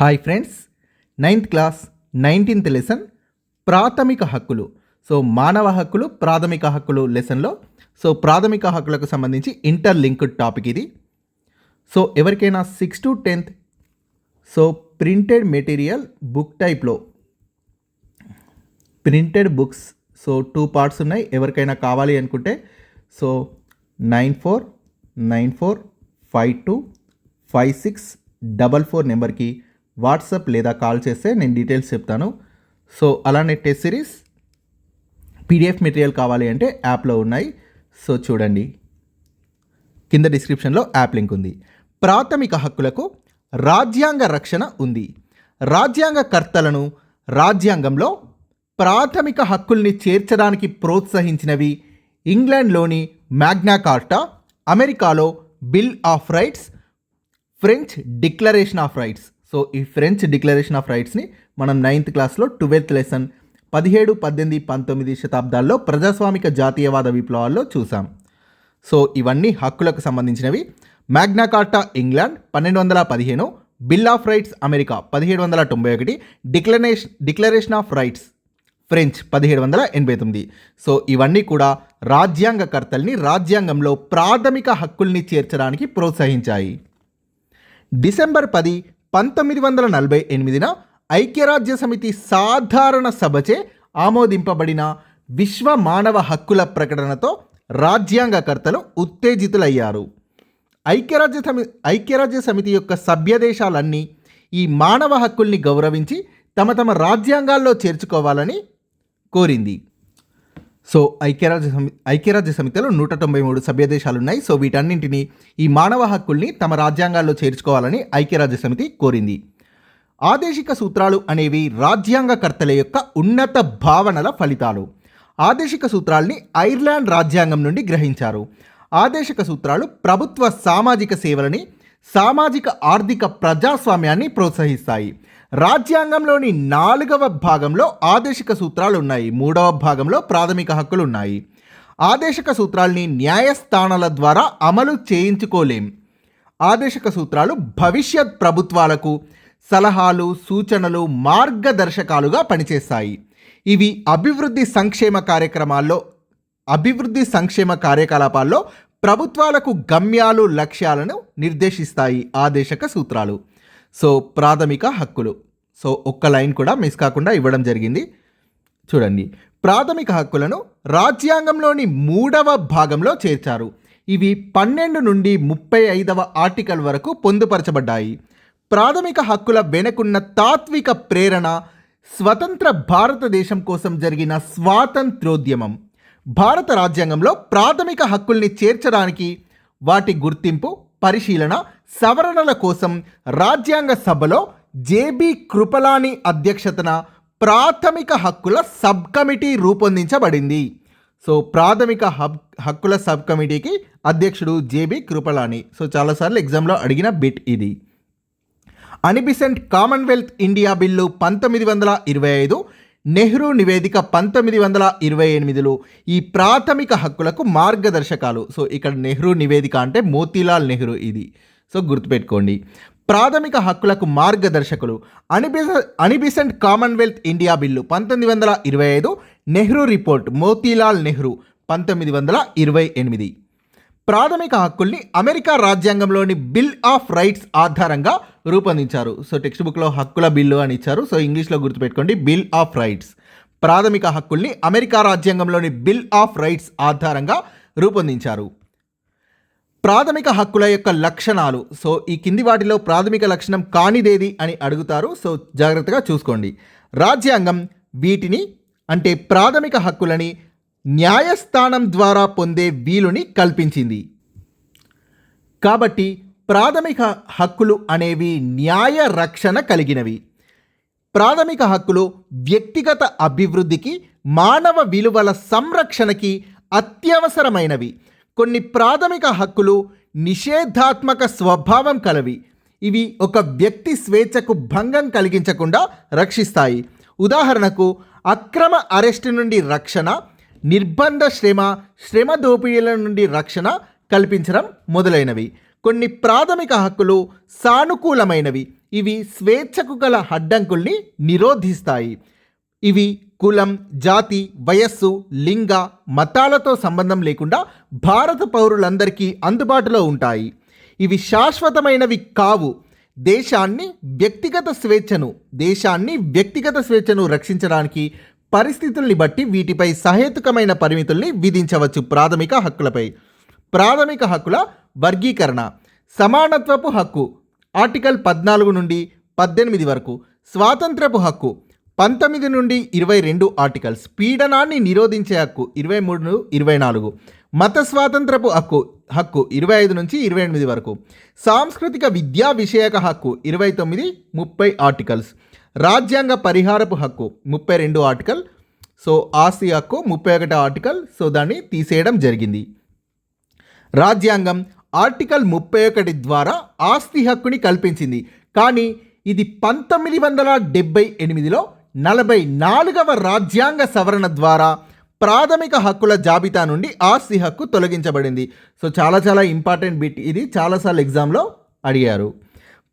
Hi friends ninth class nineteenth lesson ప్రాథమిక హక్కులు. So మానవ హక్కులు ప్రాథమిక హక్కులు లెసన్లో సో ప్రాథమిక హక్కులకు సంబంధించి ఇంటర్ లింక్డ్ టాపిక్ ఇది. సో ఎవరికైనా six to tenth so printed material book టైప్లో printed books so two parts ఉన్నాయి. ఎవరికైనా కావాలి అనుకుంటే so nine four nine four five two five six double four నెంబర్కి వాట్సాప్ లేదా కాల్ చేస్తే నేను డీటెయిల్స్ చెప్తాను. సో అలానే టెస్ట్ సిరీస్ పీడిఎఫ్ మెటీరియల్ కావాలి అంటే యాప్లో ఉన్నాయి. సో చూడండి. కింద డిస్క్రిప్షన్లో యాప్ లింక్ ఉంది. ప్రాథమిక హక్కులకు రాజ్యాంగ రక్షణ ఉంది. రాజ్యాంగ కర్తలను రాజ్యాంగంలో ప్రాథమిక హక్కుల్ని చేర్చడానికి ప్రోత్సహించినవి ఇంగ్లాండ్లోని మ్యాగ్నా కార్టా అమెరికాలో bill of rights French declaration of rights. So ఈ ఫ్రెంచ్ డిక్లరేషన్ ఆఫ్ రైట్స్ని మనం నైన్త్ క్లాస్లో ట్వెల్త్ లెసన్ పదిహేడు పద్దెనిమిది పంతొమ్మిది శతాబ్దాల్లో ప్రజాస్వామిక జాతీయవాద విప్లవాల్లో చూసాం సో ఇవన్నీ హక్కులకు సంబంధించినవి. మ్యాగ్నాకార్టా ఇంగ్లాండ్ పన్నెండు వందల పదిహేను బిల్ ఆఫ్ రైట్స్ అమెరికా పదిహేడు వందల తొంభై ఒకటి declaration declaration of rights French పదిహేడు వందల ఎనభై తొమ్మిది. సో ఇవన్నీ కూడా రాజ్యాంగకర్తల్ని రాజ్యాంగంలో ప్రాథమిక హక్కుల్ని చేర్చడానికి ప్రోత్సహించాయి. డిసెంబర్ పది పంతొమ్మిది వందల నలభై ఎనిమిదిన ఐక్యరాజ్య సమితి సాధారణ సభచే ఆమోదింపబడిన విశ్వ మానవ హక్కుల ప్రకటనతో రాజ్యాంగకర్తలు ఉత్తేజితులయ్యారు. ఐక్యరాజ్య సమి ఐక్యరాజ్య సమితి యొక్క సభ్యదేశాలన్నీ ఈ మానవ హక్కుల్ని గౌరవించి తమ తమ రాజ్యాంగాల్లో చేర్చుకోవాలని కోరింది. సో ఐక్యరాజ్య సమి ఐక్యరాజ్య సమితిలో నూట తొంభై మూడు సభ్య ఉన్నాయి సో వీటన్నింటినీ ఈ మానవ హక్కుల్ని తమ రాజ్యాంగాల్లో చేర్చుకోవాలని ఐక్యరాజ్య సమితి కోరింది. ఆదేశిక సూత్రాలు అనేవి రాజ్యాంగకర్తల యొక్క ఉన్నత భావనల ఫలితాలు. ఆదేశిక సూత్రాల్ని ఐర్లాండ్ రాజ్యాంగం నుండి గ్రహించారు. ఆదేశిక సూత్రాలు ప్రభుత్వ సామాజిక సేవలని సామాజిక ఆర్థిక ప్రజాస్వామ్యాన్ని ప్రోత్సహిస్తాయి. రాజ్యాంగంలోని నాలుగవ భాగంలో ఆదేశిక సూత్రాలు ఉన్నాయి మూడవ భాగంలో ప్రాథమిక హక్కులు ఉన్నాయి ఆదేశక సూత్రాల్ని న్యాయస్థానాల ద్వారా అమలు చేయించుకోలేం. ఆదేశక సూత్రాలు భవిష్యత్ ప్రభుత్వాలకు సలహాలు సూచనలు మార్గదర్శకాలుగా పనిచేస్తాయి. ఇవి అభివృద్ధి సంక్షేమ కార్యక్రమాల్లో అభివృద్ధి సంక్షేమ కార్యకలాపాల్లో ప్రభుత్వాలకు గమ్యాలు లక్ష్యాలను నిర్దేశిస్తాయి ఆదేశక సూత్రాలు. సో ప్రాథమిక హక్కులు. సో ఒక్క లైన్ కూడా మిస్ కాకుండా ఇవ్వడం జరిగింది. చూడండి. ప్రాథమిక హక్కులను రాజ్యాంగంలోని మూడవ భాగంలో చేర్చారు. ఇవి పన్నెండు నుండి ముప్పై ఐదవ ఆర్టికల్ వరకు పొందుపరచబడ్డాయి. ప్రాథమిక హక్కుల వెనుకున్న తాత్విక ప్రేరణ స్వతంత్ర భారతదేశం కోసం జరిగిన స్వాతంత్రోద్యమం. భారత రాజ్యాంగంలో ప్రాథమిక హక్కుల్ని చేర్చడానికి వాటి గుర్తింపు పరిశీలన సవరణల కోసం రాజ్యాంగ సభలో జేబి కృపలాని అధ్యక్షతన ప్రాథమిక హక్కుల సబ్ కమిటీ రూపొందించబడింది. సో ప్రాథమిక హబ్ హక్కుల సబ్ కమిటీకి అధ్యక్షుడు జేబి కృపలాని. సో చాలాసార్లు ఎగ్జామ్లో అడిగిన బిట్ ఇది. అనిబిసెంట్ కామన్వెల్త్ ఇండియా బిల్లు పంతొమ్మిది వందల ఇరవై ఐదు నెహ్రూ నివేదిక పంతొమ్మిది వందల ఇరవై ఎనిమిదిలో ఈ ప్రాథమిక హక్కులకు మార్గదర్శకాలు. సో ఇక్కడ నెహ్రూ నివేదిక అంటే మోతీలాల్ నెహ్రూ ఇది. సో గుర్తుపెట్టుకోండి. ప్రాథమిక హక్కులకు మార్గదర్శకులు అనిబిస Annie Besant Commonwealth India bill పంతొమ్మిది వందల ఇరవై ఐదు నెహ్రూ రిపోర్ట్ మోతీలాల్ నెహ్రూ పంతొమ్మిది వందల ఇరవై ఎనిమిది. ప్రాథమిక హక్కుల్ని అమెరికా రాజ్యాంగంలోని బిల్ ఆఫ్ రైట్స్ ఆధారంగా రూపొందించారు. సో టెక్స్ట్ బుక్లో హక్కుల బిల్లు అని ఇచ్చారు. సో ఇంగ్లీష్లో గుర్తుపెట్టుకోండి. బిల్ ఆఫ్ రైట్స్ ప్రాథమిక హక్కుల్ని అమెరికా రాజ్యాంగంలోని బిల్ ఆఫ్ రైట్స్ ఆధారంగా రూపొందించారు. ప్రాథమిక హక్కుల యొక్క లక్షణాలు. సో ఈ కింది వాటిలో ప్రాథమిక లక్షణం కానిదేది అని అడుగుతారు. సో జాగ్రత్తగా చూసుకోండి. రాజ్యాంగం వీటిని అంటే ప్రాథమిక హక్కులని న్యాయస్థానం ద్వారా పొందే వీలుని కల్పించింది. కాబట్టి ప్రాథమిక హక్కులు అనేవి న్యాయ రక్షణ కలిగినవి. ప్రాథమిక హక్కులు వ్యక్తిగత అభివృద్ధికి మానవ విలువల సంరక్షణకి అత్యవసరమైనవి. కొన్ని ప్రాథమిక హక్కులు నిషేధాత్మక స్వభావం కలవి. ఇవి ఒక వ్యక్తి స్వేచ్ఛకు భంగం కలిగించకుండా రక్షిస్తాయి. ఉదాహరణకు అక్రమ అరెస్టు నుండి రక్షణ నిర్బంధ శ్రమ శ్రమ దోపిడీల నుండి రక్షణ కల్పించడం మొదలైనవి. కొన్ని ప్రాథమిక హక్కులు సానుకూలమైనవి. ఇవి స్వేచ్ఛకు గల అడ్డంకుల్ని నిరోధిస్తాయి. ఇవి కులం జాతి వయస్సు లింగ మతాలతో సంబంధం లేకుండా భారత పౌరులందరికీ అందుబాటులో ఉంటాయి. ఇవి శాశ్వతమైనవి కావు. దేశాన్ని వ్యక్తిగత స్వేచ్ఛను దేశాన్ని వ్యక్తిగత స్వేచ్ఛను రక్షించడానికి పరిస్థితుల్ని బట్టి వీటిపై సహేతుకమైన పరిమితుల్ని విధించవచ్చు ప్రాథమిక హక్కులపై. ప్రాథమిక హక్కుల వర్గీకరణ. సమానత్వపు హక్కు. ఆర్టికల్ పద్నాలుగు నుండి పద్దెనిమిది వరకు. స్వాతంత్రపు హక్కు. పంతొమ్మిది నుండి ఇరవై రెండు ఆర్టికల్స్. పీడనాన్ని నిరోధించే హక్కు ఇరవై మూడు ఇరవై నాలుగు. మత స్వాతంత్రపు హక్కు హక్కు ఇరవై ఐదు నుంచి ఇరవై ఎనిమిది వరకు. సాంస్కృతిక విద్యా విషయక హక్కు ఇరవై తొమ్మిది ముప్పై ఆర్టికల్స్. రాజ్యాంగ పరిహారపు హక్కు ముప్పై రెండు ఆర్టికల్. సో ఆస్తి హక్కు ముప్పై ఒకటో ఆర్టికల్. సో దాన్ని తీసేయడం జరిగింది. రాజ్యాంగం ఆర్టికల్ ముప్పై ఒకటి ద్వారా ఆస్తి హక్కుని కల్పించింది. కానీ ఇది పంతొమ్మిది వందల డెబ్బై ఎనిమిదిలో నలభై నాలుగవ రాజ్యాంగ సవరణ ద్వారా ప్రాథమిక హక్కుల జాబితా నుండి ఆస్తి హక్కు తొలగించబడింది. సో చాలా చాలా ఇంపార్టెంట్ బిట్ ఇది. చాలాసార్లు ఎగ్జామ్లో అడిగారు.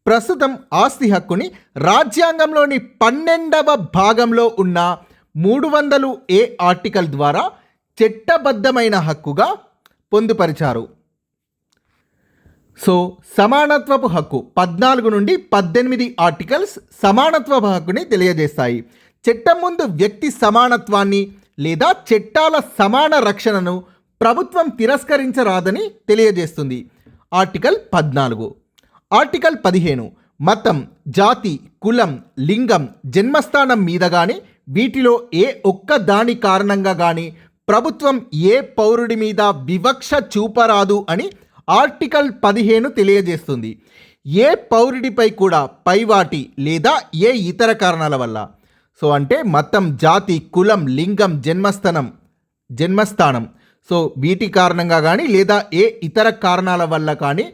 ప్రస్తుతం ఆస్తి హక్కుని రాజ్యాంగంలోని పన్నెండవ భాగంలో ఉన్న మూడు వందలు ఏ ఆర్టికల్ ద్వారా చట్టబద్ధమైన హక్కుగా పొందుపరిచారు. సో సమానత్వపు హక్కు పద్నాలుగు నుండి పద్దెనిమిది ఆర్టికల్స్ సమానత్వపు హక్కుని తెలియజేస్తాయి. చట్టం ముందు వ్యక్తి సమానత్వాన్ని లేదా చట్టాల సమాన రక్షణను ప్రభుత్వం తిరస్కరించరాదని తెలియజేస్తుంది. ఆర్టికల్ పద్నాలుగు. ఆర్టికల్ పదిహేను. మతం జాతి కులం లింగం జన్మస్థానం మీద కానీ వీటిలో ఏ ఒక్క దాని కారణంగా కానీ ప్రభుత్వం ఏ పౌరుడి మీద వివక్ష చూపరాదు అని ఆర్టికల్ పదిహేను తెలియజేస్తుంది. ఏ పౌరుడిపై కూడా పైవాటి లేదా ఏ ఇతర కారణాల వల్ల? సో అంటే మతం జాతి కులం లింగం జన్మస్థానం జన్మస్థానం. సో వీటి కారణంగా కానీ లేదా ఏ ఇతర కారణాల వల్ల కానీ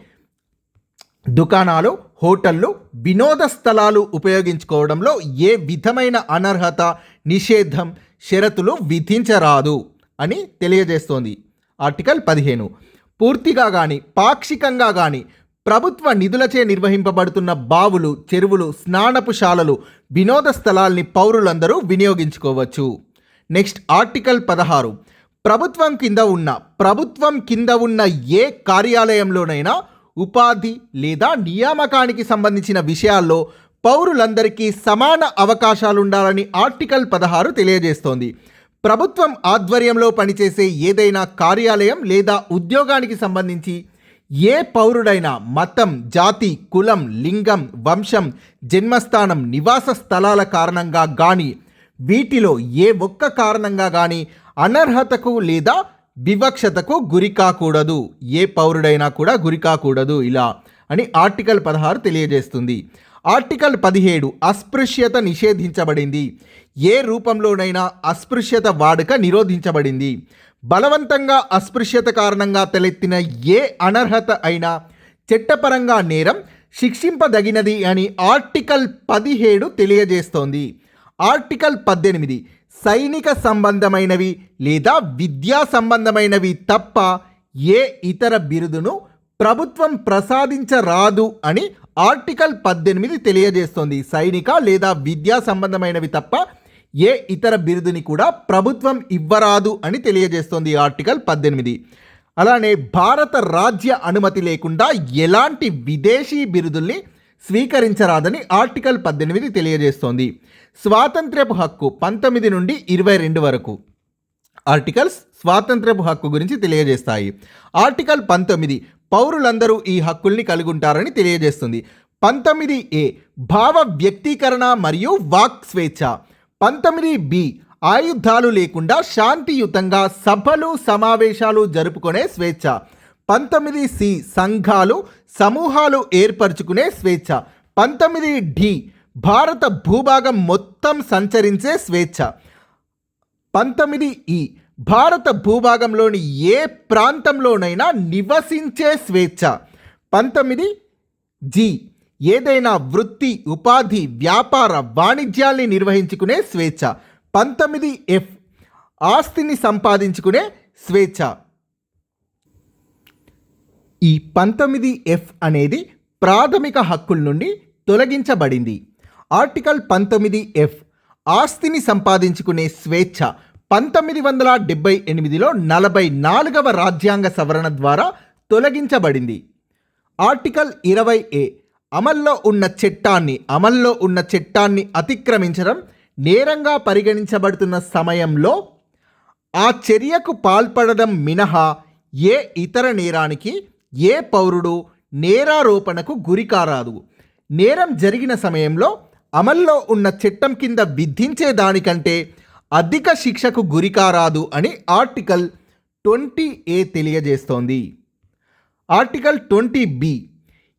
దుకాణాలు హోటళ్ళు వినోద స్థలాలు ఉపయోగించుకోవడంలో ఏ విధమైన అనర్హత నిషేధం షరతులు విధించరాదు అని తెలియజేస్తోంది ఆర్టికల్ పదిహేను. పూర్తిగా కానీ పాక్షికంగా కానీ ప్రభుత్వ నిధులచే నిర్వహింపబడుతున్న బావులు చెరువులు స్నానపు శాలలు వినోద స్థలాల్ని పౌరులందరూ వినియోగించుకోవచ్చు. నెక్స్ట్ ఆర్టికల్ పదహారు. ప్రభుత్వం కింద ఉన్న ప్రభుత్వం కింద ఉన్న ఏ కార్యాలయంలోనైనా ఉపాధి లేదా నియామకానికి సంబంధించిన విషయాల్లో పౌరులందరికీ సమాన అవకాశాలుండాలని ఆర్టికల్ పదహారు తెలియజేస్తోంది. ప్రభుత్వం ఆధ్వర్యంలో పనిచేసే ఏదైనా కార్యాలయం లేదా ఉద్యోగానికి సంబంధించి ఏ పౌరుడైనా మతం జాతి కులం లింగం వంశం జన్మస్థానం నివాస స్థలాల కారణంగా కానీ వీటిలో ఏ ఒక్క కారణంగా కానీ అనర్హతకు లేదా వివక్షతకు గురి కాకూడదు. ఏ పౌరుడైనా కూడా గురి కాకూడదు ఇలా అని ఆర్టికల్ పదహారు తెలియజేస్తుంది. ఆర్టికల్ పదిహేడు అస్పృశ్యత నిషేధించబడింది. ఏ రూపంలోనైనా అస్పృశ్యత వాడుక నిరోధించబడింది. బలవంతంగా అస్పృశ్యత కారణంగా తలెత్తిన ఏ అనర్హత అయినా చట్టపరంగా నేరం శిక్షింపదగినది అని ఆర్టికల్ పదిహేడు తెలియజేస్తోంది. ఆర్టికల్ పద్దెనిమిది సైనిక సంబంధమైనవి లేదా విద్యా సంబంధమైనవి తప్ప ఏ ఇతర బిరుదును ప్రభుత్వం ప్రసాదించరాదు అని ఆర్టికల్ పద్దెనిమిది తెలియజేస్తోంది. సైనిక లేదా విద్యా సంబంధమైనవి తప్ప ఏ ఇతర బిరుదుని కూడా ప్రభుత్వం ఇవ్వరాదు అని తెలియజేస్తోంది ఆర్టికల్ పద్దెనిమిది. అలానే భారత రాజ్య అనుమతి లేకుండా ఎలాంటి విదేశీ బిరుదుల్ని స్వీకరించరాదని ఆర్టికల్ పద్దెనిమిది తెలియజేస్తోంది. స్వాతంత్ర్యపు హక్కు పంతొమ్మిది నుండి ఇరవై రెండు వరకు. ఆర్టికల్స్ స్వాతంత్ర్యపు హక్కు గురించి తెలియజేస్తాయి. ఆర్టికల్ పంతొమ్మిది పౌరులందరూ ఈ హక్కుల్ని కలిగి ఉంటారని తెలియజేస్తుంది. పంతొమ్మిది ఏ భావ వ్యక్తీకరణ మరియు వాక్ స్వేచ్ఛ. పంతొమ్మిది బి ఆయుధాలు లేకుండా శాంతియుతంగా సభలు సమావేశాలు జరుపుకునే స్వేచ్ఛ. పంతొమ్మిది సి సంఘాలు సమూహాలు ఏర్పరచుకునే స్వేచ్ఛ. పంతొమ్మిది డి భారత భూభాగం మొత్తం సంచరించే స్వేచ్ఛ. పంతొమ్మిది ఈ. భారత భూభాగంలోని ఏ ప్రాంతంలోనైనా నివసించే స్వేచ్ఛ. పంతొమ్మిది జి. ఏదైనా వృత్తి ఉపాధి వ్యాపార వాణిజ్యాల్ని నిర్వహించుకునే స్వేచ్ఛ. పంతొమ్మిది ఎఫ్. ఆస్తిని సంపాదించుకునే స్వేచ్ఛ. ఈ పంతొమ్మిది ఎఫ్ అనేది ప్రాథమిక హక్కుల నుండి తొలగించబడింది. ఆర్టికల్ పంతొమ్మిది ఎఫ్ ఆస్తిని సంపాదించుకునే స్వేచ్ఛ పంతొమ్మిది వందల డెబ్బై ఎనిమిదిలో నలభై నాలుగవ రాజ్యాంగ సవరణ ద్వారా తొలగించబడింది. ఆర్టికల్ ఇరవై ఏ అమల్లో ఉన్న చట్టాన్ని అమల్లో ఉన్న చట్టాన్ని అతిక్రమించడం నేరంగా పరిగణించబడుతున్న సమయంలో ఆ చర్యకు పాల్పడడం మినహా ఏ ఇతర నేరానికి ఏ పౌరుడు నేరారోపణకు గురికారాదు. నేరం జరిగిన సమయంలో అమల్లో ఉన్న చట్టం కింద విధించే దానికంటే అధిక శిక్షకు గురికారాదు అని ఆర్టికల్ ట్వంటీ ఏ తెలియజేస్తోంది. ఆర్టికల్ ట్వంటీ బి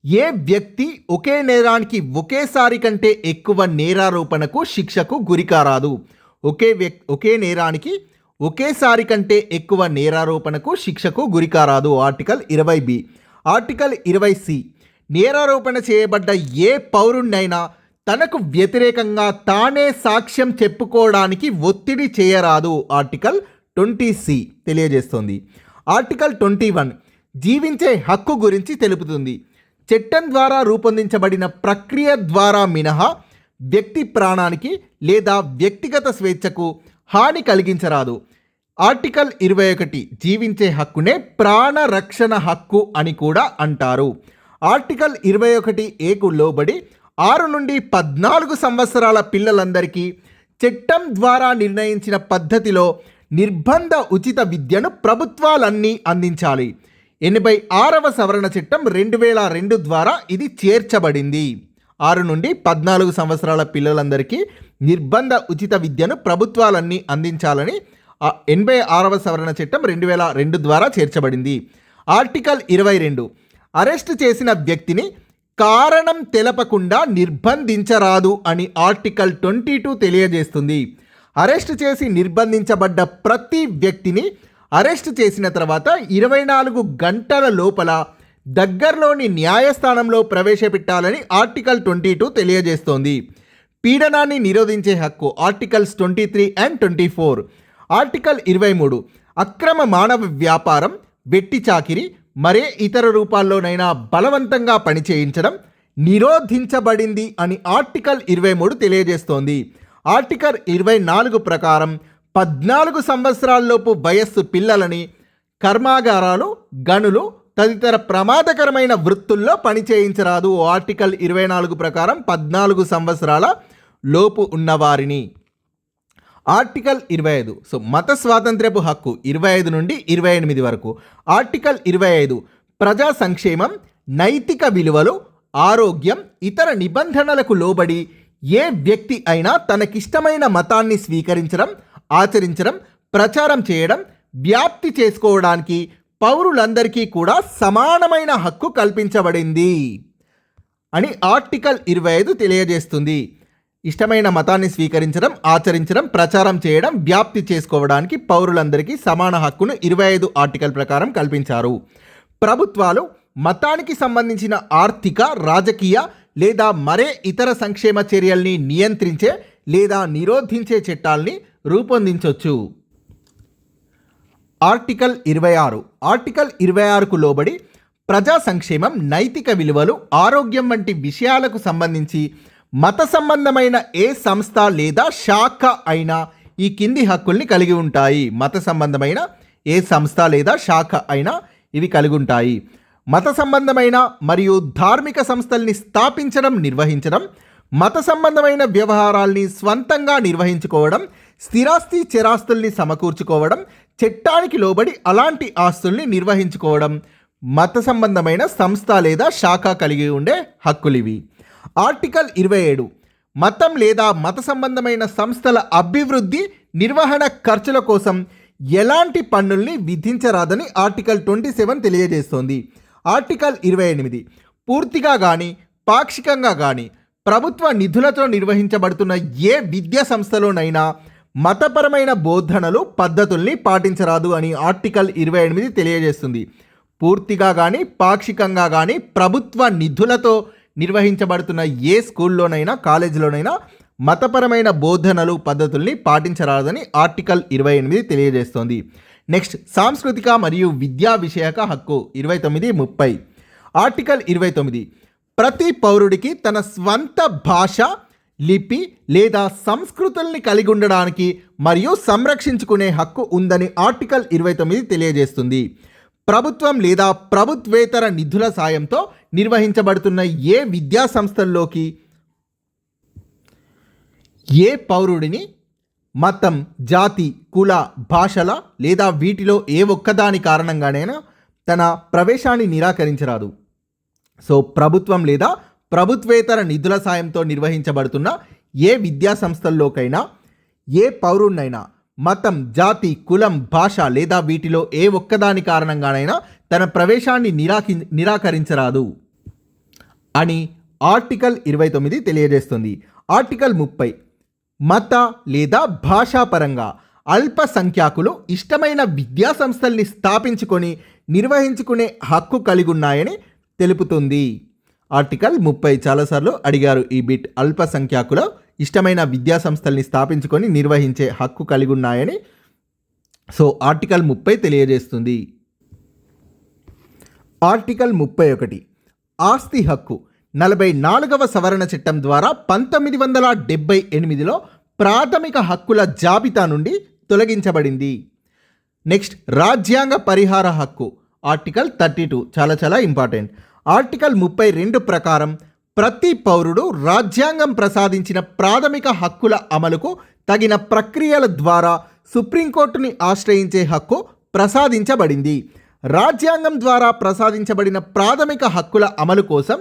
ఏ వ్యక్తి ఒకే నేరానికి ఒకేసారి కంటే ఎక్కువ నేరారోపణకు శిక్షకు గురికారాదు. ఒకే వ్యక్ ఒకే నేరానికి ఒకేసారి కంటే ఎక్కువ నేరారోపణకు శిక్షకు గురికారాదు ఆర్టికల్ ఇరవై బి. ఆర్టికల్ ఇరవై సి నేరారోపణ చేయబడ్డ ఏ పౌరుణ్ణైనా తనకు వ్యతిరేకంగా తానే సాక్ష్యం చెప్పుకోవడానికి ఒత్తిడి చేయరాదు ఆర్టికల్ ట్వంటీ సి తెలియజేస్తుంది. ఆర్టికల్ ట్వంటీ వన్ జీవించే హక్కు గురించి తెలుపుతుంది. చట్టం ద్వారా రూపొందించబడిన ప్రక్రియ ద్వారా మినహా వ్యక్తి ప్రాణానికి లేదా వ్యక్తిగత స్వేచ్ఛకు హాని కలిగించరాదు. ఆర్టికల్ ఇరవై ఒకటి జీవించే హక్కునే ప్రాణరక్షణ హక్కు అని కూడా అంటారు. ఆర్టికల్ ఇరవై ఒకటి ఏకు లోబడి ఆరు నుండి పద్నాలుగు సంవత్సరాల పిల్లలందరికీ చట్టం ద్వారా నిర్ణయించిన పద్ధతిలో నిర్బంధ ఉచిత విద్యను ప్రభుత్వాలన్నీ అందించాలి. ఎనభై ఆరవ సవరణ చట్టం రెండు వేల రెండు ద్వారా ఇది చేర్చబడింది. ఆరు నుండి పద్నాలుగు సంవత్సరాల పిల్లలందరికీ నిర్బంధ ఉచిత విద్యను ప్రభుత్వాలన్నీ అందించాలని ఎనభై ఆరవ సవరణ చట్టం రెండు వేల రెండు ద్వారా చేర్చబడింది. ఆర్టికల్ ఇరవై రెండు. అరెస్ట్ చేసిన వ్యక్తిని కారణం తెలపకుండా నిర్బంధించరాదు అని ఆర్టికల్ ట్వంటీ టూ తెలియజేస్తుంది. అరెస్ట్ చేసి నిర్బంధించబడ్డ ప్రతి వ్యక్తిని అరెస్ట్ చేసిన తర్వాత ఇరవై నాలుగు గంటల లోపల దగ్గరలోని న్యాయస్థానంలో ప్రవేశపెట్టాలని ఆర్టికల్ ట్వంటీ టూ తెలియజేస్తోంది. పీడనాన్ని నిరోధించే హక్కు articles twenty three and twenty four. Article ఇరవై మూడు. అక్రమ మానవ వ్యాపారం వెట్టి చాకిరి మరే ఇతర రూపాల్లోనైనా బలవంతంగా పనిచేయించడం నిరోధించబడింది అని ఆర్టికల్ ఇరవై మూడు తెలియజేస్తోంది. ఆర్టికల్ ఇరవై నాలుగు ప్రకారం పద్నాలుగు సంవత్సరాల్లోపు వయస్సు పిల్లలని కర్మాగారాలు గనులు తదితర ప్రమాదకరమైన వృత్తుల్లో పనిచేయించరాదు ఆర్టికల్ ఇరవై నాలుగు ప్రకారం పద్నాలుగు సంవత్సరాల లోపు ఉన్నవారిని. ఆర్టికల్ ఇరవై ఐదు. సో మత స్వాతంత్ర్యపు హక్కు ఇరవై ఐదు నుండి ఇరవై ఎనిమిది వరకు. ఆర్టికల్ ఇరవై ఐదు ప్రజా సంక్షేమం నైతిక విలువలు ఆరోగ్యం ఇతర నిబంధనలకు లోబడి ఏ వ్యక్తి అయినా తనకిష్టమైన మతాన్ని స్వీకరించడం ఆచరించడం ప్రచారం చేయడం వ్యాప్తి చేసుకోవడానికి పౌరులందరికీ కూడా సమానమైన హక్కు కల్పించబడింది అని ఆర్టికల్ ఇరవై ఐదు తెలియజేస్తుంది. ఇష్టమైన మతాన్ని స్వీకరించడం ఆచరించడం ప్రచారం చేయడం వ్యాప్తి చేసుకోవడానికి పౌరులందరికీ సమాన హక్కును ఇరవై ఐదు ఆర్టికల్ ప్రకారం కల్పించారు. ప్రభుత్వాలు మతానికి సంబంధించిన ఆర్థిక రాజకీయ లేదా మరే ఇతర సంక్షేమ చర్యల్ని నియంత్రించే లేదా నిరోధించే చట్టాల్ని రూపొందించవచ్చు ఆర్టికల్ ఇరవై ఆరు. ఆర్టికల్ ఇరవై ఆరుకు లోబడి ప్రజా సంక్షేమం నైతిక విలువలు ఆరోగ్యం వంటి విషయాలకు సంబంధించి మత సంబంధమైన ఏ సంస్థ లేదా శాఖ అయినా ఈ కింది హక్కుల్ని కలిగి ఉంటాయి. మత సంబంధమైన ఏ సంస్థ లేదా శాఖ అయినా ఇవి కలిగి ఉంటాయి. మత సంబంధమైన మరియు ధార్మిక సంస్థల్ని స్థాపించడం నిర్వహించడం మత సంబంధమైన వ్యవహారాల్ని స్వంతంగా నిర్వహించుకోవడం స్థిరాస్తి చిరాస్తుల్ని సమకూర్చుకోవడం చట్టానికి లోబడి అలాంటి ఆస్తుల్ని నిర్వహించుకోవడం మత సంబంధమైన సంస్థ లేదా శాఖ కలిగి ఉండే హక్కులివి. ఆర్టికల్ ఇరవై ఏడు. మతం లేదా మత సంబంధమైన సంస్థల అభివృద్ధి నిర్వహణ ఖర్చుల కోసం ఎలాంటి పన్నుల్ని విధించరాదని ఆర్టికల్ ట్వంటీ సెవెన్ తెలియజేస్తోంది. ఆర్టికల్ ఇరవై ఎనిమిది. పూర్తిగా కానీ పాక్షికంగా కానీ ప్రభుత్వ నిధులతో నిర్వహించబడుతున్న ఏ విద్యా సంస్థలోనైనా మతపరమైన బోధనలు పద్ధతుల్ని పాటించరాదు అని ఆర్టికల్ ఇరవై ఎనిమిది తెలియజేస్తుంది. పూర్తిగా కానీ పాక్షికంగా కానీ ప్రభుత్వ నిధులతో నిర్వహించబడుతున్న ఏ స్కూల్లోనైనా కాలేజీలోనైనా మతపరమైన బోధనలు పద్ధతుల్ని పాటించరాదని ఆర్టికల్ ఇరవై ఎనిమిది తెలియజేస్తోంది. నెక్స్ట్ సాంస్కృతిక మరియు విద్యా విషయక హక్కు ఇరవై తొమ్మిది ముప్పై. ఆర్టికల్ ఇరవై తొమ్మిది. ప్రతి పౌరుడికి తన స్వంత భాష లిపి లేదా సంస్కృతుల్ని కలిగి ఉండడానికి మరియు సంరక్షించుకునే హక్కు ఉందని ఆర్టికల్ ఇరవై తొమ్మిది తెలియజేస్తుంది. ప్రభుత్వం లేదా ప్రభుత్వేతర నిధుల సాయంతో నిర్వహించబడుతున్న ఏ విద్యా సంస్థల్లోకి ఏ పౌరుడిని మతం జాతి కుల భాషల లేదా వీటిలో ఏ ఒక్కదాని కారణంగానైనా తన ప్రవేశాన్ని నిరాకరించరాదు. సో ప్రభుత్వం లేదా ప్రభుత్వేతర నిధుల సాయంతో నిర్వహించబడుతున్న ఏ విద్యా సంస్థల్లోకైనా ఏ పౌరుడినైనా మతం జాతి కులం భాష లేదా వీటిలో ఏ ఒక్కదాని కారణంగానైనా తన ప్రవేశాన్ని నిరాకి నిరాకరించరాదు. అని ఆర్టికల్ ఇరవై తొమ్మిది తెలియజేస్తుంది. ఆర్టికల్ ముప్పై మత లేదా భాషాపరంగా అల్పసంఖ్యాకులు ఇష్టమైన విద్యా సంస్థల్ని స్థాపించుకొని నిర్వహించుకునే హక్కు కలిగి ఉన్నాయని తెలుపుతుంది. ఆర్టికల్ ముప్పై చాలాసార్లు అడిగారు ఈ బిట్ అల్పసంఖ్యాకులు ఇష్టమైన విద్యా సంస్థల్ని స్థాపించుకొని నిర్వహించే హక్కు కలిగి ఉన్నాయని సో ఆర్టికల్ ముప్పై తెలియజేస్తుంది. ఆర్టికల్ ముప్పై ఒకటి ఆస్తి హక్కు. నలభై నాలుగవ సవరణ చట్టం ద్వారా పంతొమ్మిది వందల డెబ్బై ఎనిమిదిలో ప్రాథమిక హక్కుల జాబితా నుండి తొలగించబడింది. నెక్స్ట్ రాజ్యాంగ పరిహార హక్కు. Article thirty two. చాలా చాలా ఇంపార్టెంట్. ఆర్టికల్ ముప్పై రెండు ప్రకారం ప్రతి పౌరుడు రాజ్యాంగం ప్రసాదించిన ప్రాథమిక హక్కుల అమలుకు తగిన ప్రక్రియల ద్వారా సుప్రీంకోర్టుని ఆశ్రయించే హక్కు ప్రసాదించబడింది. రాజ్యాంగం ద్వారా ప్రసాదించబడిన ప్రాథమిక హక్కుల అమలు కోసం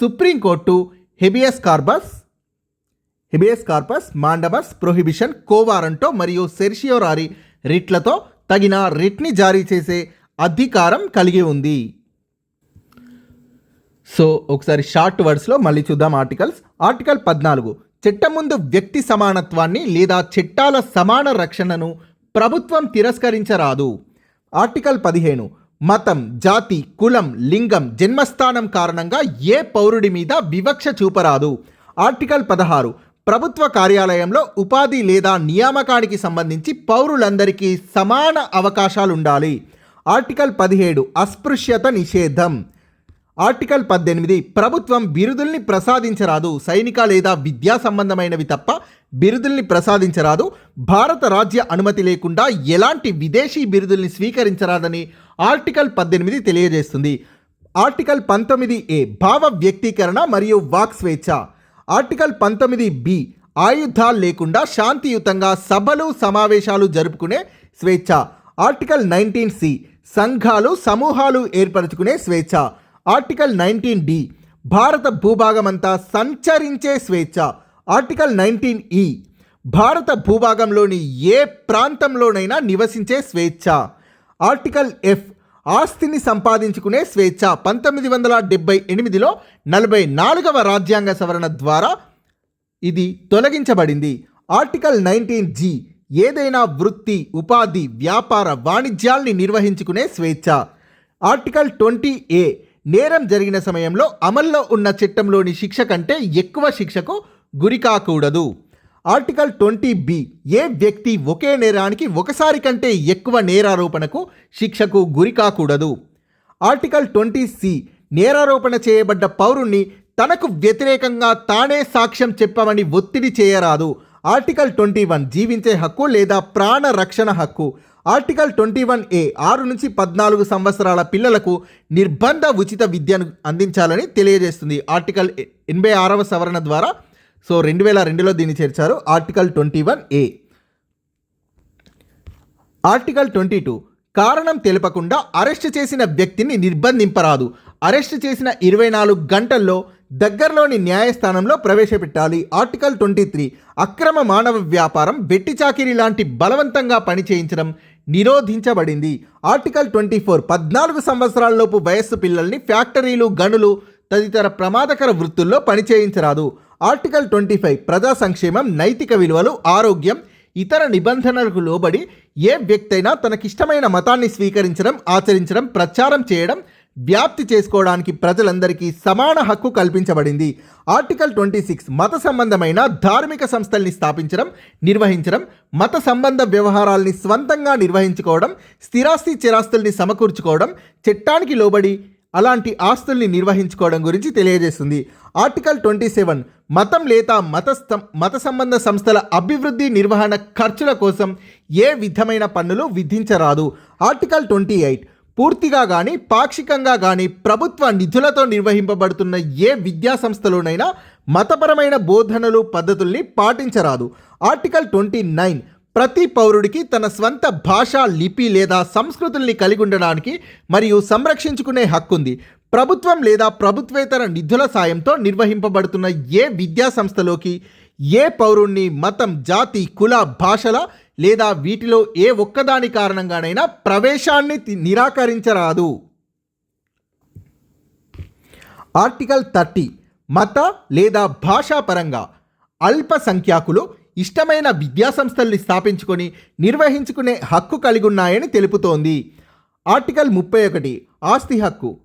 supreme court habeas corpus habeas corpus mandamus prohibition quo warranto మరియు సెర్షియోరారి రిట్లతో తగిన రిట్ని జారీ చేసే అధికారం కలిగి ఉంది. సో ఒకసారి షార్ట్ వర్డ్స్లో మళ్ళీ చూద్దాం ఆర్టికల్స్. ఆర్టికల్ పద్నాలుగు. చట్టం ముందు వ్యక్తి సమానత్వాన్ని లేదా చట్టాల సమాన రక్షణను ప్రభుత్వం తిరస్కరించరాదు. ఆర్టికల్ పదిహేను మతం జాతి కులం లింగం జన్మస్థానం కారణంగా ఏ పౌరుడి మీద వివక్ష చూపరాదు. ఆర్టికల్ పదహారు ప్రభుత్వ కార్యాలయంలో ఉపాధి లేదా నియామకానికి సంబంధించి పౌరులందరికీ సమాన అవకాశాలుండాలి. ఆర్టికల్ పదిహేడు అస్పృశ్యత నిషేధం. ఆర్టికల్ పద్దెనిమిది ప్రభుత్వం బిరుదుల్ని ప్రసాదించరాదు సైనిక లేదా విద్యా సంబంధమైనవి తప్ప బిరుదుల్ని ప్రసాదించరాదు భారత రాజ్య అనుమతి లేకుండా ఎలాంటి విదేశీ బిరుదుల్ని స్వీకరించరాదని ఆర్టికల్ పద్దెనిమిది తెలియజేస్తుంది. ఆర్టికల్ పంతొమ్మిది ఏ భావ వ్యక్తీకరణ మరియు వాక్ స్వేచ్ఛ. ఆర్టికల్ పంతొమ్మిది బి ఆయుధాలు లేకుండా శాంతియుతంగా సభలు సమావేశాలు జరుపుకునే స్వేచ్ఛ. ఆర్టికల్ నైన్టీన్ సి సంఘాలు సమూహాలు ఏర్పరచుకునే స్వేచ్ఛ. ఆర్టికల్ నైన్టీన్ డి భారత భూభాగమంతా సంచరించే స్వేచ్ఛ. ఆర్టికల్ నైన్టీన్ ఈ భారత భూభాగంలోని ఏ ప్రాంతంలోనైనా నివసించే స్వేచ్ఛ. ఆర్టికల్ ఎఫ్ ఆస్తిని సంపాదించుకునే స్వేచ్ఛ. పంతొమ్మిది వందల డెబ్బై ఎనిమిదిలో నలభై నాలుగవ రాజ్యాంగ సవరణ ద్వారా ఇది తొలగించబడింది. ఆర్టికల్ నైన్టీన్ జి ఏదైనా వృత్తి ఉపాధి వ్యాపార వాణిజ్యాల్ని నిర్వహించుకునే స్వేచ్ఛ. ఆర్టికల్ ట్వంటీ ఏ నేరం జరిగిన సమయంలో అమల్లో ఉన్న చట్టంలోని శిక్ష కంటే ఎక్కువ శిక్షకు గురి కాకూడదు ఆర్టికల్ ట్వంటీ బి ఏ వ్యక్తి ఒకే నేరానికి ఒకసారి కంటే ఎక్కువ నేరారోపణకు శిక్షకు గురి కాకూడదు ఆర్టికల్ ట్వంటీ సి నేరారోపణ చేయబడ్డ పౌరుణ్ణి తనకు వ్యతిరేకంగా తానే సాక్ష్యం చెప్పమని ఒత్తిడి చేయరాదు. ఆర్టికల్ ట్వంటీ వన్ జీవించే హక్కు లేదా ప్రాణ రక్షణ హక్కు. ఆర్టికల్ ట్వంటీ వన్ ఏ ఆరు నుంచి పద్నాలుగు సంవత్సరాల పిల్లలకు నిర్బంధ ఉచిత విద్యను అందించాలని తెలియజేస్తుంది. ఆర్టికల్ ఎనభై ఆరవ సవరణ ద్వారా సో రెండు వేల రెండులో దీన్ని చేర్చారు article twenty one A. Article twenty two కారణం తెలపకుండా అరెస్ట్ చేసిన వ్యక్తిని నిర్బంధింపరాదు. అరెస్ట్ చేసిన ఇరవై నాలుగు గంటల్లో దగ్గరలోని న్యాయస్థానంలో ప్రవేశపెట్టాలి. ఆర్టికల్ ట్వంటీ త్రీ అక్రమ మానవ వ్యాపారం వెట్టి చాకిరి లాంటి బలవంతంగా పనిచేయించడం నిరోధించబడింది. ఆర్టికల్ ట్వంటీ ఫోర్ పద్నాలుగు సంవత్సరాలలోపు వయస్సు పిల్లల్ని ఫ్యాక్టరీలు గనులు తదితర ప్రమాదకర వృత్తుల్లో పనిచేయించరాదు. ఆర్టికల్ ట్వంటీ ఫైవ్ ప్రజా సంక్షేమం నైతిక విలువలు ఆరోగ్యం ఇతర నిబంధనలకు లోబడి ఏ వ్యక్తైనా తనకిష్టమైన మతాన్ని స్వీకరించడం ఆచరించడం ప్రచారం చేయడం వ్యాప్తి చేసుకోవడానికి ప్రజలందరికీ సమాన హక్కు కల్పించబడింది. ఆర్టికల్ ట్వంటీ సిక్స్ మత సంబంధమైన ధార్మిక సంస్థల్ని స్థాపించడం నిర్వహించడం మత సంబంధ వ్యవహారాల్ని స్వంతంగా నిర్వహించుకోవడం స్థిరాస్తి చిరాస్తుల్ని సమకూర్చుకోవడం చట్టానికి లోబడి అలాంటి ఆస్తుల్ని నిర్వహించుకోవడం గురించి తెలియజేస్తుంది. ఆర్టికల్ ట్వంటీ సెవెన్ మతం లేదా మత మత సంబంధ సంస్థల అభివృద్ధి నిర్వహణ ఖర్చుల కోసం ఏ విధమైన పన్నులు విధించరాదు. ఆర్టికల్ ట్వంటీ ఎయిట్ పూర్తిగా కానీ పాక్షికంగా కానీ ప్రభుత్వ నిధులతో నిర్వహింపబడుతున్న ఏ విద్యా సంస్థలోనైనా మతపరమైన బోధనలు పద్ధతుల్ని పాటించరాదు. ఆర్టికల్ ట్వంటీ నైన్ ప్రతి పౌరుడికి తన స్వంత భాషా లిపి లేదా సంస్కృతుల్ని కలిగి ఉండడానికి మరియు సంరక్షించుకునే హక్కుంది. ప్రభుత్వం లేదా ప్రభుత్వేతర నిధుల సాయంతో నిర్వహింపబడుతున్న ఏ విద్యా సంస్థలోకి ఏ పౌరుణ్ణి మతం జాతి కుల భాషల లేదా వీటిలో ఏ ఒక్కదాని కారణంగానైనా ప్రవేశాన్ని నిరాకరించరాదు. ఆర్టికల్ థర్టీ మత లేదా భాషాపరంగా అల్పసంఖ్యాకులు ఇష్టమైన విద్యాసంస్థల్ని స్థాపించుకొని నిర్వహించుకునే హక్కు కలిగి ఉన్నాయని తెలుపుతోంది. ఆర్టికల్ ముప్పై ఒకటి ఆస్తి హక్కు.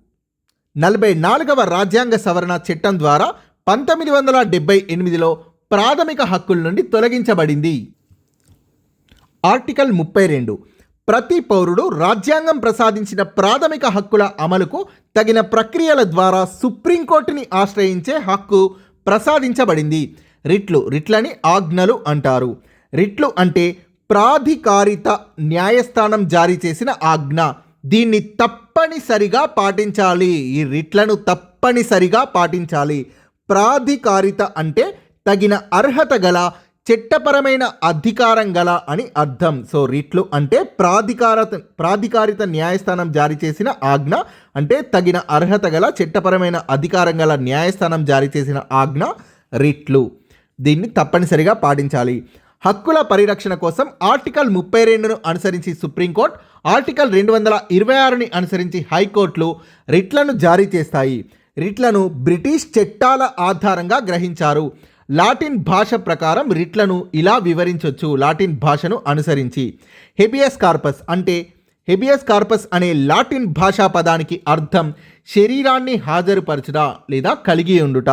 నలభై నాలుగవ రాజ్యాంగ సవరణ చట్టం ద్వారా పంతొమ్మిది వందల డెబ్బై ఎనిమిదిలో ప్రాథమిక హక్కుల నుండి తొలగించబడింది. ఆర్టికల్ ముప్పై రెండు. ప్రతి పౌరుడు రాజ్యాంగం ప్రసాదించిన ప్రాథమిక హక్కుల అమలుకు తగిన ప్రక్రియల ద్వారా సుప్రీంకోర్టుని ఆశ్రయించే హక్కు ప్రసాదించబడింది. రిట్లు రిట్లని ఆజ్ఞలు అంటారు. రిట్లు అంటే ప్రాధికారిత న్యాయస్థానం జారీ చేసిన ఆజ్ఞ. దీన్ని తప్పనిసరిగా పాటించాలి. ఈ రిట్లను తప్పనిసరిగా పాటించాలి. ప్రాధికారిత అంటే తగిన అర్హత గల చట్టపరమైన అధికారం గల అని అర్థం. సో రిట్లు అంటే ప్రాధికారత ప్రాధికారిత న్యాయస్థానం జారీ చేసిన ఆజ్ఞ అంటే తగిన అర్హత గల చట్టపరమైన అధికారం గల న్యాయస్థానం జారీ చేసిన ఆజ్ఞ రిట్లు. దీన్ని తప్పనిసరిగా పాటించాలి. హక్కుల పరిరక్షణ కోసం ఆర్టికల్ ముప్పై రెండును అనుసరించి సుప్రీంకోర్టు ఆర్టికల్ రెండు వందల ఇరవై ఆరుని అనుసరించి హైకోర్టులు రిట్లను జారీ చేస్తాయి. రిట్లను బ్రిటిష్ చట్టాల ఆధారంగా గ్రహించారు. లాటిన్ భాష ప్రకారం రిట్లను ఇలా వివరించవచ్చు లాటిన్ భాషను అనుసరించి. హెబియస్ కార్పస్ అంటే హెబియస్ కార్పస్ అనే లాటిన్ భాషా పదానికి అర్థం శరీరాన్ని హాజరుపరచుట లేదా కలిగి ఉండుట.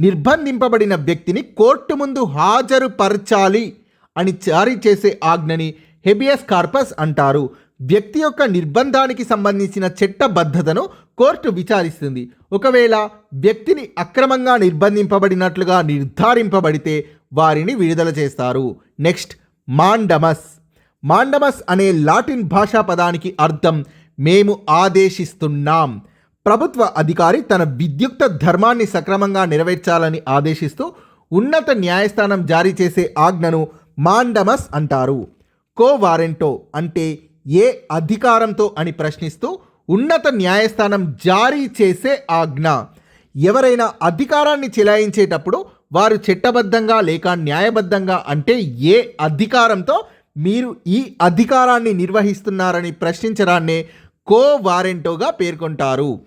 నిర్బంధింపబడిన వ్యక్తిని కోర్టు ముందు హాజరుపరచాలి అని జారీ చేసే ఆజ్ఞని హెబియస్ కార్పస్ అంటారు. వ్యక్తి యొక్క నిర్బంధానికి సంబంధించిన చట్టబద్ధతను కోర్టు విచారిస్తుంది. ఒకవేళ వ్యక్తిని అక్రమంగా నిర్బంధింపబడినట్లుగా నిర్ధారింపబడితే వారిని విడుదల చేస్తారు. Next mandamus. మాండమస్ అనే లాటిన్ భాషా పదానికి అర్థం మేము ఆదేశిస్తున్నాం. ప్రభుత్వ అధికారి తన విద్యుక్త ధర్మాన్ని సక్రమంగా నెరవేర్చాలని ఆదేశిస్తూ ఉన్నత న్యాయస్థానం జారీ చేసే ఆజ్ఞను మాండమస్ అంటారు. కో వారెంటో అంటే ఏ అధికారంతో అని ప్రశ్నిస్తూ ఉన్నత న్యాయస్థానం జారీ చేసే ఆజ్ఞ. ఎవరైనా అధికారాన్ని చెలాయించేటప్పుడు వారు చట్టబద్ధంగా లేక న్యాయబద్ధంగా అంటే ఏ అధికారంతో మీరు ఈ అధికారాన్ని నిర్వహిస్తున్నారని ప్రశ్నించడాన్నే కో వారెంటోగా పేర్కొంటారు.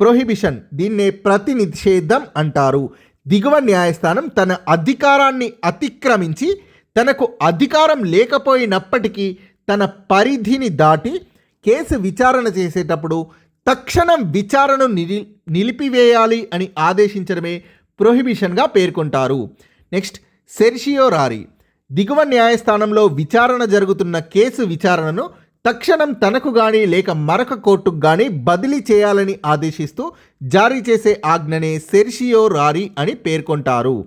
ప్రొహిబిషన్ దీన్నే ప్రతినిషేధం అంటారు. దిగువ న్యాయస్థానం తన అధికారాన్ని అతిక్రమించి తనకు అధికారం లేకపోయినప్పటికీ తన పరిధిని దాటి కేసు విచారణ చేసేటప్పుడు తక్షణం విచారణను నిలి నిలిపివేయాలి అని ఆదేశించడమే ప్రొహిబిషన్గా పేర్కొంటారు. Next certiorari. దిగువ న్యాయస్థానంలో విచారణ జరుగుతున్న కేసు విచారణను తక్షణం తనకు కానీ లేక మరొక కోర్టుకు కానీ బదిలీ చేయాలని ఆదేశిస్తూ జారీ చేసే ఆజ్ఞనే సెర్షియో రారీ అని పేర్కొంటారు.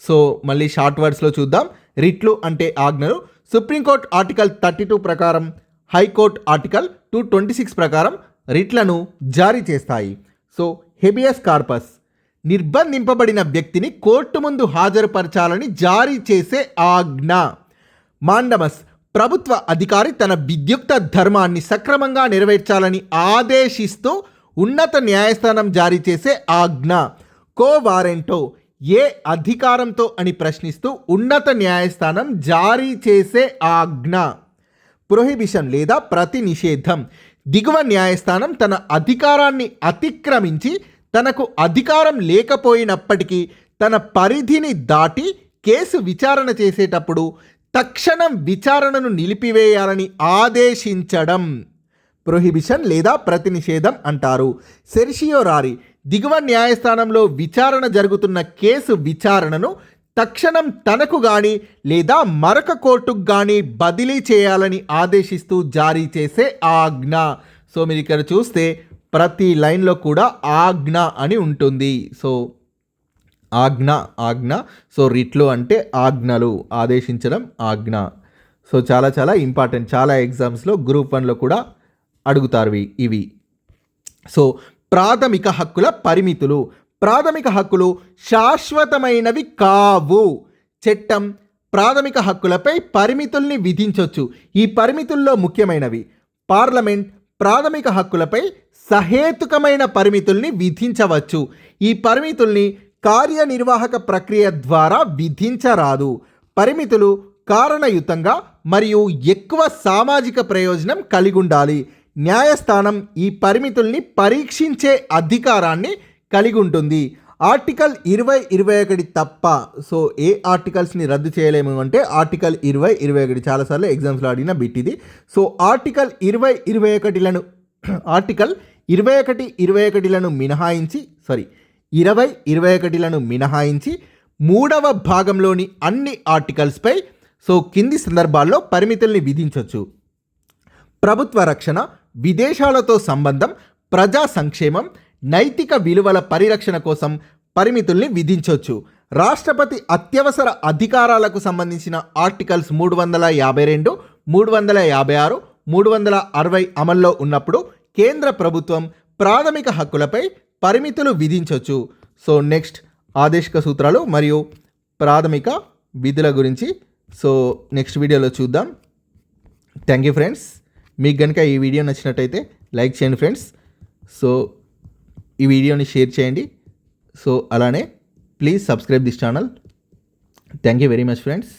సో మళ్ళీ షార్ట్ వర్డ్స్లో చూద్దాం. రిట్లు అంటే ఆజ్ఞలు. Supreme Court article thirty two ప్రకారం High Court article two twenty six ప్రకారం రిట్లను జారీ చేస్తాయి. సో హెబియస్ కార్పస్ నిర్బంధింపబడిన వ్యక్తిని కోర్టు ముందు హాజరుపరచాలని జారీ చేసే ఆజ్ఞ. మాండమస్ ప్రభుత్వ అధికారి తన విద్యుక్త ధర్మాన్ని సక్రమంగా నెరవేర్చాలని ఆదేశిస్తూ ఉన్నత న్యాయస్థానం జారీ చేసే ఆజ్ఞ. కో వారెంటో ఏ అధికారంతో అని ప్రశ్నిస్తూ ఉన్నత న్యాయస్థానం జారీ చేసే ఆజ్ఞ ప్రొహిబిషన్ లేదా ప్రతి నిషేధం దిగువ న్యాయస్థానం తన అధికారాన్ని అతిక్రమించి తనకు అధికారం లేకపోయినప్పటికీ తన పరిధిని దాటి కేసు విచారణ చేసేటప్పుడు తక్షణం విచారణను నిలిపివేయాలని ఆదేశించడం. ప్రొహిబిషన్ లేదా ప్రతినిషేధం అంటారు. సెర్షియోరారి దిగువ న్యాయస్థానంలో విచారణ జరుగుతున్న కేసు విచారణను తక్షణం తనకు గాని లేదా మరొక కోర్టుకు గాని బదిలీ చేయాలని ఆదేశిస్తూ జారీ చేసే ఆజ్ఞ. సో మీరు ఇక్కడ చూస్తే ప్రతి లైన్లో కూడా ఆజ్ఞ అని ఉంటుంది. సో ఆజ్ఞ ఆజ్ఞ. సో రిట్లు అంటే ఆజ్ఞలు ఆదేశించడం ఆజ్ఞ. సో చాలా చాలా ఇంపార్టెంట్. చాలా ఎగ్జామ్స్లో గ్రూప్ వన్లో కూడా అడుగుతారు ఇవి- ఇవి సో ప్రాథమిక హక్కుల పరిమితులు. ప్రాథమిక హక్కులు శాశ్వతమైనవి కావు. చట్టం ప్రాథమిక హక్కులపై పరిమితుల్ని విధించవచ్చు ఈ పరిమితుల్లో ముఖ్యమైనవి. పార్లమెంట్ ప్రాథమిక హక్కులపై సహేతుకమైన పరిమితుల్ని విధించవచ్చు. ఈ పరిమితుల్ని కార్యనిర్వాహక ప్రక్రియ ద్వారా విధించరాదు. పరిమితులు కారణయుతంగా మరియు ఎక్కువ సామాజిక ప్రయోజనం కలిగి ఉండాలి న్యాయస్థానం ఈ పరిమితుల్ని పరీక్షించే అధికారాన్ని కలిగి ఉంటుంది ఆర్టికల్ ఇరవై ఇరవై ఒకటి తప్ప సో ఏ ఆర్టికల్స్ని రద్దు చేయలేము అంటే ఆర్టికల్ ఇరవై ఇరవై ఒకటి చాలాసార్లు ఎగ్జామ్స్లో అడిగిన బిట్ ఇది సో ఆర్టికల్ ఇరవై ఇరవై ఒకటిలను ఆర్టికల్ ఇరవై ఒకటి ఇరవై ఒకటిలను మినహాయించి సారీ ఇరవై ఇరవై ఒకటిలను మినహాయించి మూడవ భాగంలోని అన్ని ఆర్టికల్స్పై సో కింది సందర్భాల్లో పరిమితుల్ని విధించవచ్చు ప్రభుత్వ రక్షణ విదేశాలతో సంబంధం ప్రజా సంక్షేమం నైతిక విలువల పరిరక్షణ కోసం పరిమితుల్ని విధించవచ్చు రాష్ట్రపతి అత్యవసర అధికారాలకు సంబంధించిన ఆర్టికల్స్ మూడు వందల యాభై రెండు మూడు వందల యాభై ఆరు మూడు వందల అరవై అమల్లో ఉన్నప్పుడు కేంద్ర ప్రభుత్వం ప్రాథమిక హక్కులపై పరిమితులు విధించవచ్చు సో నెక్స్ట్ ఆదేశిక సూత్రాలు మరియు ప్రాథమిక విధుల గురించి. సో నెక్స్ట్ వీడియోలో చూద్దాం. Thank you friends. మీకు కనుక ఈ వీడియో నచ్చినట్టయితే లైక్ చేయండి ఫ్రెండ్స్. సో ఈ వీడియోని షేర్ చేయండి. సో అలానే please subscribe this channel. Thank you very much friends.